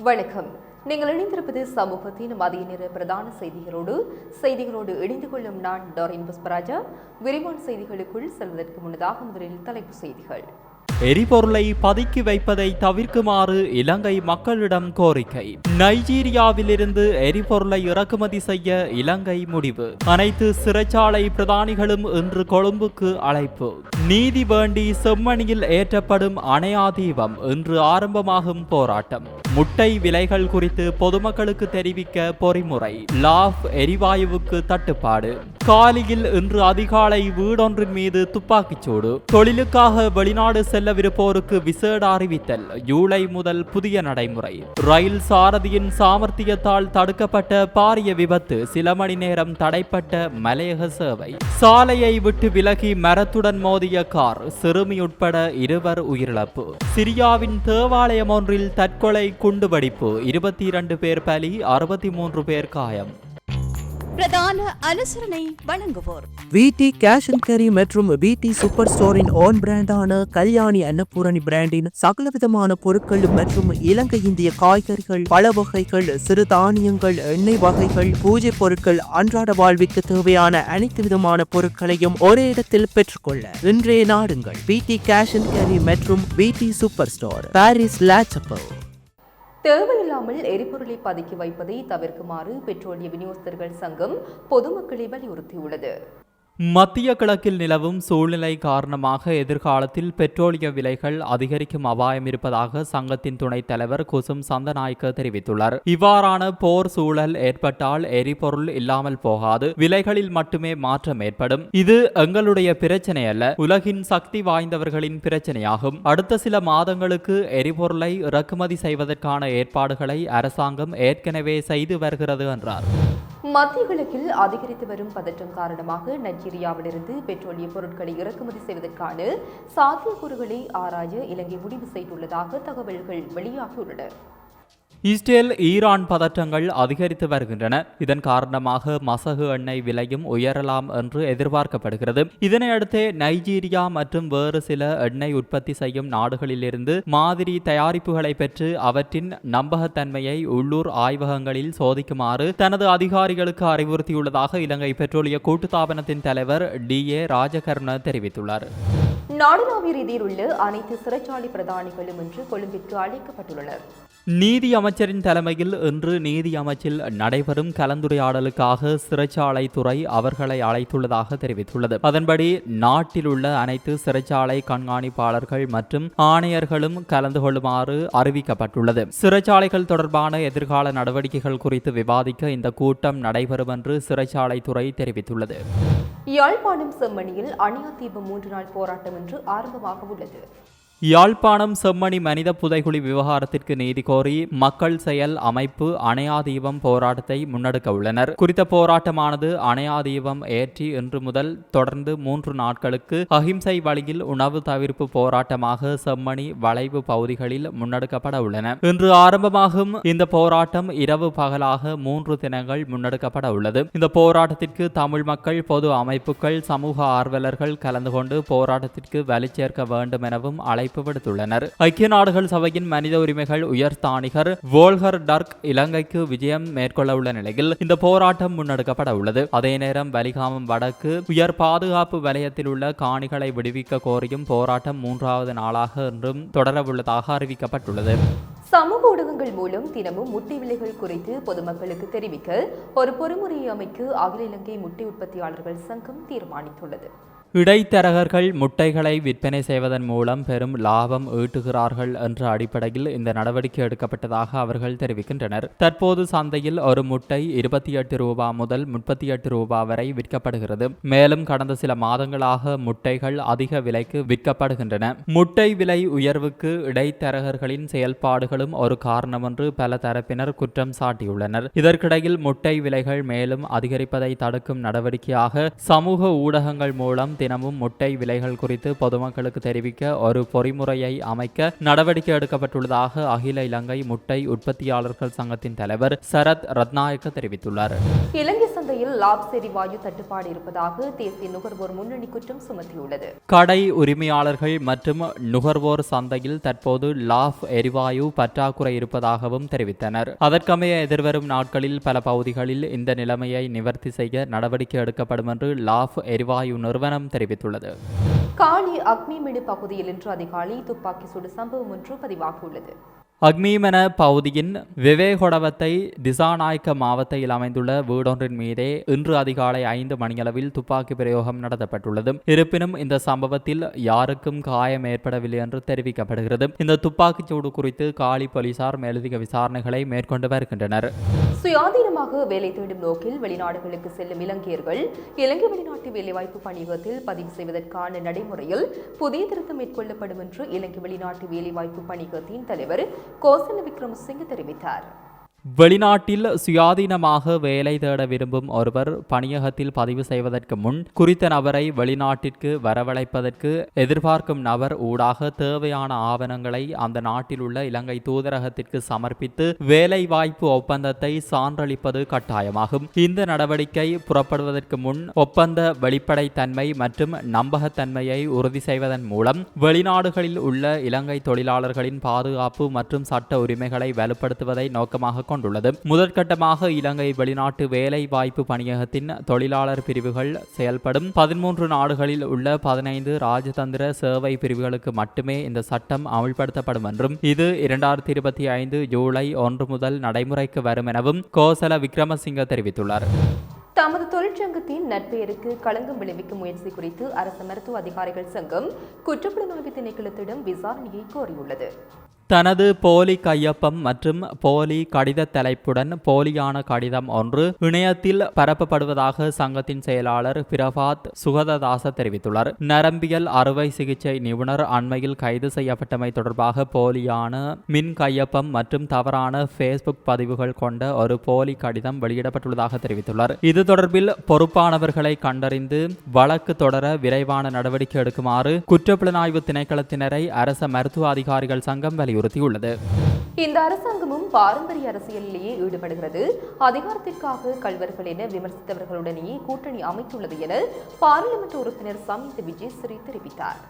வணக்கம். நீங்கள் இணைந்திருப்பது சமூகத்தின் மதிய நேர பிரதான செய்திகளோடு செய்திகளோடு இணைந்து கொள்ளும் நான் டாரின் புஷ்பராஜா. விரிவான செய்திகளுக்குள் செல்வதற்கு முன்னதாக முதலில் தலைப்பு செய்திகள். எரிபொருளை பதுக்கி வைப்பதை தவிர்க்குமாறு இலங்கை மக்களிடம் கோரிக்கை. நைஜீரியாவிலிருந்து எரிபொருளை இறக்குமதி செய்ய இலங்கை முடிவு. அனைத்து சிறைச்சாலை பிரதானிகளும் இன்று கொழும்புக்கு அழைப்பு. நீதி வேண்டி செம்மணியில் ஏற்றப்படும் அணையா தீபம் இன்று ஆரம்பமாகும் போராட்டம். முட்டை விலைகள் குறித்து பொதுமக்களுக்கு தெரிவிக்க பொறிமுறை. லாஃப் எரிவாயுவுக்கு தட்டுப்பாடு. காலியில் இன்று அதிகாலை வீடொன்றின் மீது துப்பாக்கிச்சூடு. தொழிலுக்காக வெளிநாடு செல்லவிருப்போருக்கு விசேட அறிவித்தல். ஜூலை முதல் புதிய நடைமுறை. ரயில் சாரதியின் சாமர்த்தியத்தால் தடுக்கப்பட்ட பாரிய விபத்து. சில மணி நேரம் தடைப்பட்ட மலையக சேவை. சாலையை விட்டு விலகி மரத்துடன் மோதிய கார். சிறுமி உட்பட இருவர் உயிரிழப்பு. சிரியாவின் தேவாலயம் ஒன்றில் தற்கொலை குண்டுவெடிப்பு இருபத்தி இரண்டு பேர் பலி அறுபத்தி மூன்று பேர் காயம். பிரதான அனுசரணை வழங்குவோர். விடி கேஷ் அண்ட் கேரி மற்றும் விடி சூப்பர் ஸ்டோரின் ஓன் பிராண்டான கல்யாணி அன்னபூரணி பிராண்டின் சகலவிதமான பொருட்கள் மற்றும் இலங்கை இந்திய காய்கறிகள் பழ வகைகள் சிறு தானியங்கள் எண்ணெய் வகைகள் பூஜை பொருட்கள் அன்றாட வாழ்விற்கு தேவையான அனைத்து விதமான பொருட்களையும் ஒரே இடத்தில் பெற்றுக்கொள்ள இன்றைய நாடுங்கள். விடி கேஷ் அண்ட் கேரி மற்றும் விடி சூப்பர் ஸ்டோர் பாரிஸ் லாச்சப்பல் தேவையில்லாமல் எரிபொருளை பதுக்கி வைப்பதை தவிர்க்குமாறு பெட்ரோலிய விநியோகஸ்தர்கள் சங்கம் பொதுமக்களை வலியுறுத்தியுள்ளது. மத்திய கிழக்கில் நிலவும் சூழ்நிலை காரணமாக எதிர்காலத்தில் பெட்ரோலிய விலைகள் அதிகரிக்கும் அபாயம் இருப்பதாக சங்கத்தின் துணைத் தலைவர் குசும் சந்தநாயக்க தெரிவித்துள்ளார். இவ்வாறான போர் சூழல் ஏற்பட்டால் எரிபொருள் இல்லாமல் போகாது விலைகளில் மட்டுமே மாற்றம் ஏற்படும். இது எங்களுடைய பிரச்சனை அல்ல உலகின் சக்தி வாய்ந்தவர்களின் பிரச்சனையாகும். அடுத்த சில மாதங்களுக்கு எரிபொருளை இறக்குமதி செய்வதற்கான ஏற்பாடுகளை அரசாங்கம் ஏற்கனவே செய்து வருகிறது என்றார். மத்திய கிழக்கில் அதிகரித்து வரும் பதற்றம் காரணமாக நைஜீரியாவிலிருந்து பெட்ரோலிய பொருட்களை இறக்குமதி செய்வதற்கான சாத்தியக்கூறுகளை ஆராய இலங்கை முடிவு செய்துள்ளதாக தகவல்கள் வெளியாகியுள்ளன. இஸ்ரேல் ஈரான் பதற்றங்கள் அதிகரித்து வருகின்றன. இதன் காரணமாக மசகு எண்ணெய் விலையும் உயரலாம் என்று எதிர்பார்க்கப்படுகிறது. இதனையடுத்து நைஜீரியா மற்றும் வேறு சில எண்ணெய் உற்பத்தி செய்யும் நாடுகளிலிருந்து மாதிரி தயாரிப்புகளை பெற்று அவற்றின் நம்பகத்தன்மையை உள்ளூர் ஆய்வகங்களில் சோதிக்குமாறு தனது அதிகாரிகளுக்கு அறிவுறுத்தியுள்ளதாக இலங்கை பெட்ரோலிய கூட்டுத்தாபனத்தின் தலைவர் டி. ஏ. ராஜகர்ண தெரிவித்துள்ளார். நாடுநாவிய ரீதியில் உள்ள அனைத்து சிறைச்சாலை பிரதானிகளும் இன்று கொழும்பிற்கு அழைக்கப்பட்டுள்ளனர். நீதி அமைச்சரின் தலைமையில் இன்று நீதி அமைச்சில் நடைபெறும் கலந்துரையாடலுக்காக சிறைச்சாலை துறை அவர்களை அழைத்துள்ளதாக தெரிவித்துள்ளது. அதன்படி நாட்டில் உள்ள அனைத்து சிறைச்சாலை கண்காணிப்பாளர்கள் மற்றும் ஆணையர்களும் கலந்து கொள்ளுமாறு அறிவிக்கப்பட்டுள்ளது. சிறைச்சாலைகள் தொடர்பான எதிர்கால நடவடிக்கைகள் குறித்து விவாதிக்க இந்த கூட்டம் நடைபெறும் என்று சிறைச்சாலை துறை தெரிவித்துள்ளது. யாழ்ப்பாணம் செம்மணியில் அணியா தீபம் மூன்று நாள் போராட்டம் இன்று ஆரம்பமாக உள்ளது யாழ்ப்பாணம் செம்மணி மனித புதைகுழி விவகாரத்திற்கு நீதி கோரி மக்கள் செயல் அமைப்பு அணையாதீபம் போராட்டத்தை முன்னெடுக்க உள்ளனர். குறித்த போராட்டமானது அணையாதீபம் ஏற்றி இன்று முதல் தொடர்ந்து மூன்று நாட்களுக்கு அஹிம்சை வழியில் உணவு தவிர்ப்பு போராட்டமாக செம்மணி வளைவு பகுதிகளில் முன்னெடுக்கப்பட உள்ளன. இன்று ஆரம்பமாகும் இந்த போராட்டம் இரவு பகலாக மூன்று தினங்கள் முன்னெடுக்கப்பட உள்ளது. இந்த போராட்டத்திற்கு தமிழ் மக்கள் பொது அமைப்புகள் சமூக ஆர்வலர்கள் கலந்து கொண்டு போராட்டத்திற்கு வலுச்சேர்க்க வேண்டும் எனவும் அழைப்பு அழைப்பு விடுத்துள்ளனர். ஐக்கிய நாடுகள் சபையின் மனித உரிமைகள் உயர்ஸ்தானிகர் வோல்கர் டர்க் இலங்கைக்கு விஜயம் மேற்கொள்ள உள்ள நிலையில் இந்த போராட்டம் முன்னெடுக்கப்பட உள்ளது. அதே நேரம் வலிகாமம் வடக்கு உயர் பாதுகாப்பு வலயத்தில் உள்ள காணிகளை விடுவிக்க கோரியும் போராட்டம் மூன்றாவது நாளாக இன்றும் தொடரவுள்ளதாக அறிவிக்கப்பட்டுள்ளது. சமூக ஊடகங்கள் மூலம் தினமும் முட்டை விலைகள் குறித்து பொதுமக்களுக்கு தெரிவிக்க ஒரு பொறுமுறையை அமைக்க அகில இலங்கை முட்டை உற்பத்தியாளர்கள் சங்கம் தீர்மானித்துள்ளது. இடைத்தரகர்கள் முட்டைகளை விற்பனை செய்வதன் மூலம் பெரும் லாபம் ஈட்டுகிறார்கள் என்ற அடிப்படையில் இந்த நடவடிக்கை எடுக்கப்பட்டதாக அவர்கள் தெரிவிக்கின்றனர். தற்போது சந்தையில் ஒரு முட்டை இருபத்தி எட்டு ரூபா முதல் முப்பத்தி எட்டு ரூபா வரை விற்கப்படுகிறது. மேலும் கடந்த சில மாதங்களாக முட்டைகள் அதிக விலைக்கு விற்கப்படுகின்றன. முட்டை விலை உயர்வுக்கு இடைத்தரகர்களின் செயல்பாடுகளும் ஒரு காரணம் என்று பல தரப்பினர் குற்றம் சாட்டியுள்ளனர். இதற்கிடையில் முட்டை விலைகள் மேலும் அதிகரிப்பதை தடுக்கும் நடவடிக்கையாக சமூக ஊடகங்கள் மூலம் தினமும் முட்டை விலைகள் குறித்து பொதுமக்களுக்கு தெரிவிக்க ஒரு பொறிமுறையை அமைக்க நடவடிக்கை எடுக்கப்பட்டுள்ளதாக அகில இலங்கை முட்டை உற்பத்தியாளர்கள் சங்கத்தின் தலைவர் சரத் ரத்நாயக்க தெரிவித்துள்ளார். இலங்கை சந்தையில் லாப்ஸ் எரிவாயு தட்டுப்பாடு இருப்பதாக தேசிய நுகர்வோர் முன்னணி குற்றம் சுமத்தியுள்ளது. கடை உரிமையாளர்கள் மற்றும் நுகர்வோர் சந்தையில் தற்போது லாஃப் எரிவாயு பற்றாக்குறை இருப்பதாகவும் தெரிவித்தனர். அதற்கமைய எதிர்வரும் நாட்களில் பல பகுதிகளில் இந்த நிலைமையை நிவர்த்தி செய்ய நடவடிக்கை எடுக்கப்படும் என்று லாஃப் எரிவாயு நிறுவனம் தெரிவித்துள்ளது. காலி அக்மிமிடு பகுதியில் இன்று அதிகாலை துப்பாக்கி சூடு சம்பவம் ஒன்று பதிவாகியுள்ளது. அக்மீமென பகுதியின் விவேகொடவத்தை திசாநாயக்க மாவட்டத்தில் அமைந்துள்ள வீடொன்றின் மீதே இன்று அதிகாலை ஐந்து மணியளவில் துப்பாக்கி பிரயோகம் நடத்தப்பட்டுள்ளது. இருப்பினும் இந்த சம்பவத்தில் யாருக்கும் காயம் ஏற்படவில்லை என்று தெரிவிக்கப்படுகிறது. இந்த துப்பாக்கிச் சூடு குறித்து காலி போலீசார் மேலதிக விசாரணைகளை மேற்கொண்டு வருகின்றனர். சுயாதீனமாக வேலை தேடும் நோக்கில் வெளிநாடுகளுக்கு செல்லும் இலங்கையர்கள் இலங்கை வெளிநாட்டு வேலைவாய்ப்பு பணியகத்தில் பதிவு செய்வதற்கான நடைமுறையில் புதிய திருத்தம் மேற்கொள்ளப்படும் என்று இலங்கை வெளிநாட்டு வேலைவாய்ப்பு பணியகத்தின் தலைவர் கோசல விக்ரமசிங்க தெரிவித்தார். வெளிநாட்டில் சுயாதீனமாக வேலை தேட விரும்பும் ஒருவர் பணியகத்தில் பதிவு செய்வதற்கு முன் குறித்த நபரை வெளிநாட்டிற்கு வரவழைப்பதற்கு எதிர்பார்க்கும் நபர் ஊடாக தேவையான ஆவணங்களை அந்த நாட்டில் உள்ள இலங்கை தூதரகத்திற்கு சமர்ப்பித்து வேலை வாய்ப்பு ஒப்பந்தத்தை சான்றளிப்பது கட்டாயமாகும். இந்த நடவடிக்கை புறப்படுவதற்கு முன் ஒப்பந்த வெளிப்படைத்தன்மை மற்றும் நம்பகத்தன்மையை உறுதி செய்வதன் மூலம் வெளிநாடுகளில் உள்ள இலங்கை தொழிலாளர்களின் பாதுகாப்பு மற்றும் சட்ட உரிமைகளை வலுப்படுத்துவதை நோக்கமாக கொண்டுள்ளது முதற்கட்டமாக இலங்கை வெளிநாட்டு வேலை வாய்ப்பு பணியகத்தின் தொழிலாளர் பிரிவுகள் செயல்படும் பதிமூன்று நாடுகளில் உள்ள பதினைந்து ராஜதந்திர சேவை பிரிவுகளுக்கு மட்டுமே இந்த சட்டம் அமல்படுத்தப்படும் என்றும் இது இரண்டாயிரத்தி இருபத்தி ஐந்து ஜூலை ஒன்று முதல் நடைமுறைக்கு வரும் எனவும் கோசல விக்ரமசிங்க தெரிவித்துள்ளார். தமது தொழிற்சங்கத்தின் நட்பெயருக்கு களங்கம் விளைவிக்கும் முயற்சி குறித்து அரசு மருத்துவ அதிகாரிகள் சங்கம் குற்றப்புலனாய்வு திணைக்களத்திடம் விசாரணையை கோரியுள்ளது. தனது போலி கையொப்பம் மற்றும் போலி கடித தலைப்புடன் போலியான கடிதம் ஒன்று இணையத்தில் பரப்பப்படுவதாக சங்கத்தின் செயலாளர் பிரபாத் சுகததாச தெரிவித்துள்ளார். நரம்பியல் அறுவை சிகிச்சை நிபுணர் அண்மையில் கைது செய்யப்பட்டமை தொடர்பாக போலியான மின் கையொப்பம் மற்றும் தவறான ஃபேஸ்புக் பதிவுகள் கொண்ட ஒரு போலி கடிதம் வெளியிடப்பட்டுள்ளதாக தெரிவித்துள்ளார். இது தொடர்பில் பொறுப்பானவர்களை கண்டறிந்து வழக்கு தொடர விரைவான நடவடிக்கை எடுக்குமாறு குற்றப்புலனாய்வு திணைக்களத்தினரை அரச மருத்துவ அதிகாரிகள் சங்கம் வலியுறுத்தியுள்ளது. இந்த அரசாங்கமும் பாரம்பரிய அரசியலிலேயே ஈடுபடுகிறது. அதிகாரத்திற்காக கல்வர்கள் என விமர்சித்தவர்களுடனேயே கூட்டணி அமைத்துள்ளது என பாராளுமன்ற உறுப்பினர் சமீத விஜயஸ்ரீ தெரிவித்தார்.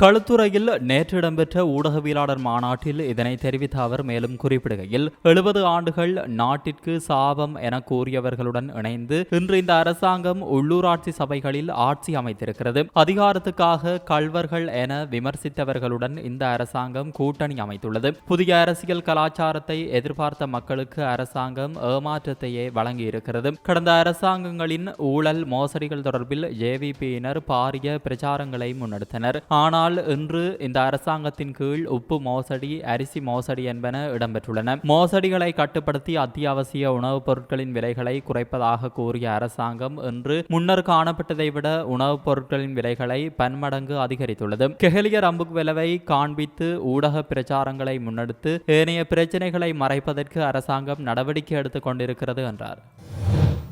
களுத்துறையில் நேற்று இடம்பெற்ற ஊடகவியலாளர் மாநாட்டில் இதனை தெரிவித்த அவர் மேலும் குறிப்பிடுகையில் எழுபது ஆண்டுகள் நாட்டிற்கு சாபம் என கூறியவர்களுடன் இணைந்து இன்று இந்த அரசாங்கம் உள்ளூராட்சி சபைகளில் ஆட்சி அமைத்திருக்கிறது. அதிகாரத்துக்காக கள்வர்கள் என விமர்சித்தவர்களுடன் இந்த அரசாங்கம் கூட்டணி அமைத்துள்ளது. புதிய அரசியல் கலாச்சாரத்தை எதிர்பார்த்த மக்களுக்கு அரசாங்கம் ஏமாற்றத்தையே வழங்கியிருக்கிறது. கடந்த அரசாங்கங்களின் ஊழல் மோசடிகள் தொடர்பில் ஜேவிபியினர் பாரிய பிரச்சாரங்களை முன்னெடுத்தனர். ஆனால் இன்று இந்த அரசாங்கத்தின் கீழ் உப்பு மோசடி அரிசி மோசடி என்பன இடம்பெற்றுள்ளன. மோசடிகளை கட்டுப்படுத்தி அத்தியாவசிய உணவுப் பொருட்களின் விலைகளை குறைப்பதாக கூறிய அரசாங்கம் இன்று முன்னர் காணப்பட்டதை விட உணவுப் பொருட்களின் விலைகளை பன்மடங்கு அதிகரித்துள்ளது. கெஹலிய ரம்புக்வெலவை காண்பித்து ஊடக பிரச்சாரங்களை முன்னெடுத்து ஏனைய பிரச்சினைகளை மறைப்பதற்கு அரசாங்கம் நடவடிக்கை எடுத்துக் கொண்டிருக்கிறது என்றார்.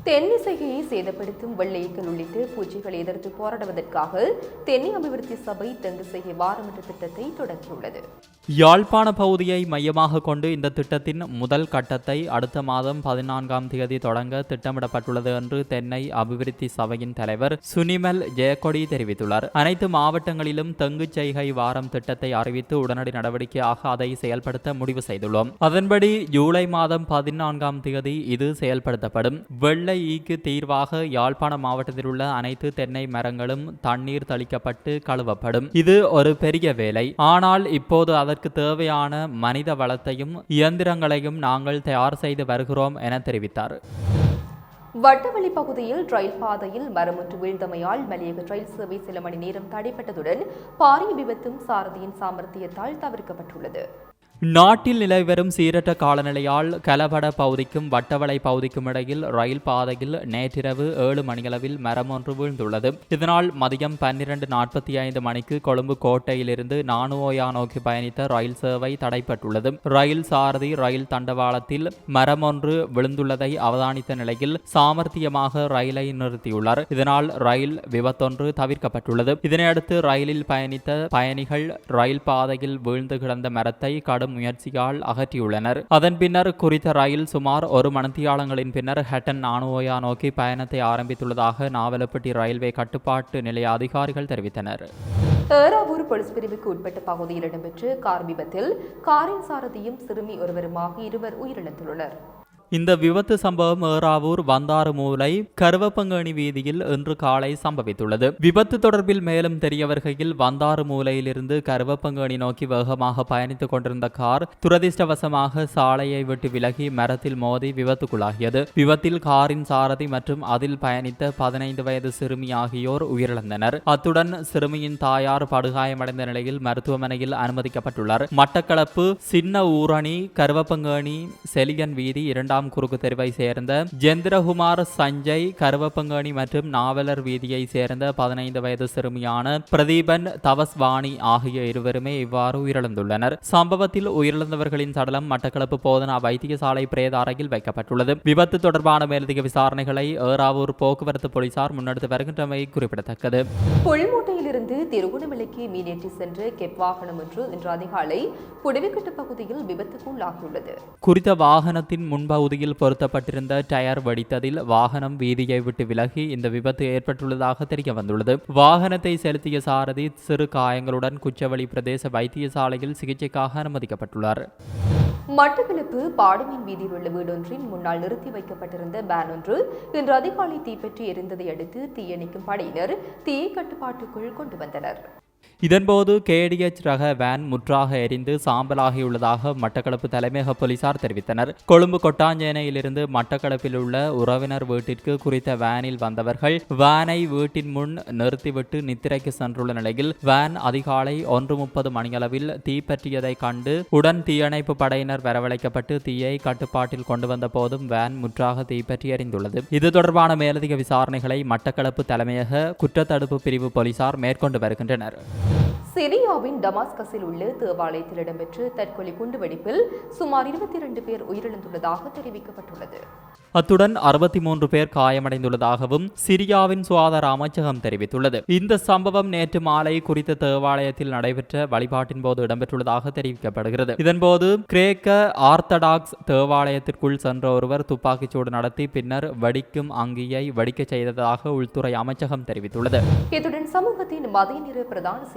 தென்னிசையை சேதப்படுத்தும் வெள்ளையீக்கள் உள்ளிட்ட பூச்சிகளை எதிர்த்து போராடுவதற்காக தென்னை அபிவிருத்தி சபை தென்னிசையை செய்ய திட்டத்தை தொடங்கியுள்ளது யாழ்ப்பாண பகுதியை மையமாக கொண்டு இந்த திட்டத்தின் முதல் கட்டத்தை அடுத்த மாதம் பதினான்காம் தேதி தொடங்க திட்டமிடப்பட்டுள்ளது என்று தென்னை அபிவிருத்தி சபையின் தலைவர் சுனிமல் ஜெயக்கொடி தெரிவித்துள்ளார். அனைத்து மாவட்டங்களிலும் தெங்கு செய்கை வாரம் திட்டத்தை அறிவித்து உடனடி நடவடிக்கையாக அதை செயல்படுத்த முடிவு செய்துள்ளோம். அதன்படி ஜூலை மாதம் பதினான்காம் தேதி இது செயல்படுத்தப்படும். வெள்ளை ஈக்கு தீர்வாக யாழ்ப்பாண மாவட்டத்தில் உள்ள அனைத்து தென்னை மரங்களும் தண்ணீர் தளிக்கப்பட்டு கழுவப்படும். இது ஒரு பெரிய வேலை. ஆனால் இப்போது அதற்கு தேவையான மனித வளத்தையும் இயந்திரங்களையும் நாங்கள் தயார் செய்து வருகிறோம் என தெரிவித்தார். வட்டவெளி பகுதியில் ரயில் பாதையில் மரமுற்று வீழ்ந்தமையால் மலையக ரயில் சேவை சில மணி நேரம் தடைப்பட்டதுடன் பாரிய விபத்தும் சாரதியின் சாமர்த்தியத்தால் தவிர்க்கப்பட்டுள்ளது. நாட்டில் நிலவி வரும் சீரற்ற காலநிலையால் கலபட பகுதிக்கும் வட்டவளை பகுதிக்கும் இடையில் ரயில் பாதையில் நேற்றிரவு ஏழு மணியளவில் மரம் ஒன்று வீழ்ந்துள்ளது. இதனால் மதியம் பன்னிரண்டு நாற்பத்தி ஐந்து மணிக்கு கொழும்பு கோட்டையிலிருந்து நானுவோயா நோக்கி பயணித்த ரயில் சேவை தடைப்பட்டுள்ளது ரயில் சாரதி ரயில் தண்டவாளத்தில் மரம் ஒன்று விழுந்துள்ளதை அவதானித்த நிலையில் சாமர்த்தியமாக ரயிலை நிறுத்தியுள்ளார். இதனால் ரயில் விபத்தொன்று தவிர்க்கப்பட்டுள்ளது. இதனையடுத்து ரயிலில் பயணித்த பயணிகள் ரயில் பாதையில் வீழ்ந்து கிடந்த மரத்தை கடும் கையாளும் முயற்சியால் அகற்றியுள்ளனர். அதன் பின்னர் குறித்த ரயில் சுமார் ஒரு மணித்தியாலங்களின் பின்னர் ஹட்டன் நானுவோயா நோக்கி பயணத்தை ஆரம்பித்துள்ளதாக நாவலப்பட்டி ரயில்வே கட்டுப்பாட்டு நிலைய அதிகாரிகள் தெரிவித்தனர். ஏறாவூர் பொலிஸ் பிரிவுக்கு உட்பட்ட பகுதியில் இடம்பெற்ற கார் விபத்தில் காரின் சாரதியும் சிறுமி ஒருவருமாக இருவர் உயிரிழந்துள்ளனர். இந்த விபத்து சம்பவம் ஏறாவூர் வந்தாறு மூலை கருவப்பங்கணி வீதியில் இன்று காலை சம்பவித்துள்ளது. விபத்து தொடர்பில் மேலும் தெரிய வருகையில் வந்தாறு மூலையிலிருந்து கருவப்பங்கணி நோக்கி வேகமாக பயணித்துக் கொண்டிருந்த கார் துரதிர்ஷ்டவசமாக சாலையை விட்டு விலகி மரத்தில் மோதி விபத்துக்குள்ளாகியது. விபத்தில் காரின் சாரதி மற்றும் அதில் பயணித்த பதினைந்து வயது சிறுமி ஆகியோர் உயிரிழந்தனர். அத்துடன் சிறுமியின் தாயார் படுகாயமடைந்த நிலையில் மருத்துவமனையில் அனுமதிக்கப்பட்டுள்ளார். மட்டக்களப்பு சின்ன ஊரணி கருவப்பங்கேணி செலியன் வீதி இரண்டாம் குறுக்கு தெருவை சேர்ந்த ஜெந்திரகுமார் சஞ்சய் கருவப்பங்கேணி மற்றும் நாவலர் வீதியை சேர்ந்த பதினைந்து வயது சிறுமியான பிரதீபன் தவஸ்வாணி ஆகிய இருவருமே இவ்வாறு உயிரிழந்துள்ளனர். சம்பவத்தில் உயிரிழந்தவர்களின் சடலம் மட்டக்களப்பு போதனா வைத்தியசாலை பிரேத அறையில் வைக்கப்பட்டுள்ளது. விபத்து தொடர்பான மேலதிக விசாரணைகளை ஏறாவூர் போக்குவரத்து போலீசார் முன்னெடுத்து வருகின்றமை குறிப்பிடத்தக்கது. புல்மூட்டையிலிருந்து திருகோணமலைக்கு மீனேற்றி சென்ற கெப் வாகனம் ஒன்று இன்று அதிகாலை புடவைக்கட்டு பகுதியில் விபத்துக்குள்ளாகியுள்ளது குறித்த வாகனத்தின் பகுதியில் பொருத்தப்பட்டிருந்த டயர் வெடித்ததில் வாகனம் வீதியை விட்டு விலகி இந்த விபத்து ஏற்பட்டுள்ளதாக தெரிய வந்துள்ளது. வாகனத்தை செலுத்திய சாரதி சிறு காயங்களுடன் குச்சவெளி பிரதேச வைத்தியசாலையில் சிகிச்சைக்காக அனுமதிக்கப்பட்டுள்ளார். மட்டக்களப்பு பாடுமீன் வீதியில் உள்ள வீடொன்றின் முன்னால் நிறுத்தி வைக்கப்பட்டிருந்த பேன் ஒன்று இன்று அதிகாலை தீப்பற்றி எரிந்ததை அடுத்து தீயணைக்கும் படையினர் தீயை கட்டுப்பாட்டுக்குள் கொண்டு வந்தனர். இதன்போது கேடிஎச் ரக வேன் முற்றாக எரிந்து சாம்பலாகியுள்ளதாக மட்டக்களப்பு தலைமையக போலீசார் தெரிவித்தனர். கொழும்பு கொட்டாஞ்சேனையிலிருந்து மட்டக்களப்பில் உள்ள உறவினர் வீட்டிற்கு குறித்த வேனில் வந்தவர்கள் வேனை வீட்டின் முன் நிறுத்திவிட்டு நித்திரைக்கு சென்றுள்ள நிலையில் வேன் அதிகாலை ஒன்று முப்பது மணியளவில் தீப்பற்றியதை கண்டு உடன் தீயணைப்பு படையினர் வரவழைக்கப்பட்டு தீயை கட்டுப்பாட்டில் கொண்டு வந்த போதும் வேன் முற்றாக தீப்பற்றி எறிந்துள்ளது இது தொடர்பான மேலதிக விசாரணைகளை மட்டக்களப்பு தலைமையக குற்றத்தடுப்பு பிரிவு போலீசார் மேற்கொண்டு வருகின்றனர். சிரியாவின் டமாஸ்கஸில் உள்ள தேவாலயத்தில் இடம்பெற்ற தற்கொலை குண்டுவெடிப்பில் சுமார் இருபத்தி இரண்டு பேர் உயிரிழந்துள்ளதாக தெரிவிக்கப்பட்டுள்ளது. அத்துடன் அறுபத்தி மூன்று பேர் காயமடைந்துள்ளதாகவும் சிரியாவின் சுகாதார அமைச்சகம் தெரிவித்துள்ளது. இந்த சம்பவம் நேற்று மாலை குறித்த தேவாலயத்தில் நடைபெற்ற வழிபாட்டின் போது இடம்பெற்றுள்ளதாக தெரிவிக்கப்படுகிறது. இதன்போது கிரேக்க ஆர்த்தடாக்ஸ் தேவாலயத்திற்குள் சென்ற ஒருவர் துப்பாக்கிச்சூடு நடத்தி பின்னர் வெடிக்கும் அங்கியை வெடிக்கச் செய்ததாக உள்துறை அமைச்சகம் தெரிவித்துள்ளது. இத்துடன் சமூகத்தின் மதிய நிற பிரதான